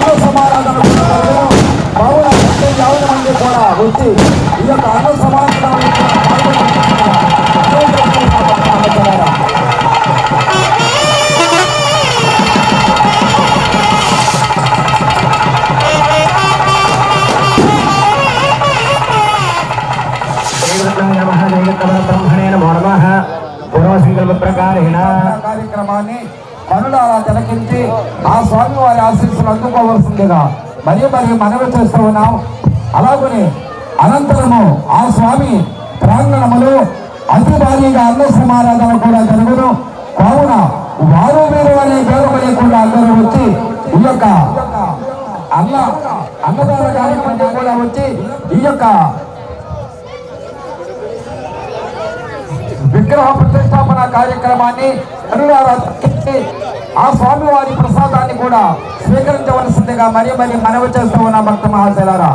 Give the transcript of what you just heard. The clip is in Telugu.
ಕಾನೂನು ಸಮಾರಾಧನೆ ಬಾವುನ ಮತ್ತೆ ಯಾವುದೇ ಮಂದಿ ಕೂಡ ಗೊತ್ತಿ ಈಗ ಕಾನೂನು ಸಮಾರಾಧನೆ ब्रह्मणे नमो नमः पूर्वसङ्कल्पप्रकारेण कार्यक्रमाणि కార్యక్రమాన్ని అలా తిలకించి ఆ స్వామి వారి ఆశీస్సులు అందుకోవలసిందిగా మరియు మరియు మనవి చేస్తూ ఉన్నాం. అలాగనే అనంతరము ఆ స్వామి ప్రాంగణములు అతి భారీగా అన్న సమారాధన కూడా జరుగును. కావున వారు వీరు అనే పేరు లేకుండా అందరూ వచ్చి ఈ యొక్క అన్న అన్నదాన కార్యక్రమం కూడా వచ్చి ఈ యొక్క విగ్రహ ప్రతిష్టాపన కార్యక్రమాన్ని కనులారా తిలకించి ఆ స్వామివారి ప్రసాదాన్ని కూడా స్వీకరించవలసిందిగా మరి మరి మనవి చేస్తూ ఉన్న భక్త మహాశైలారా.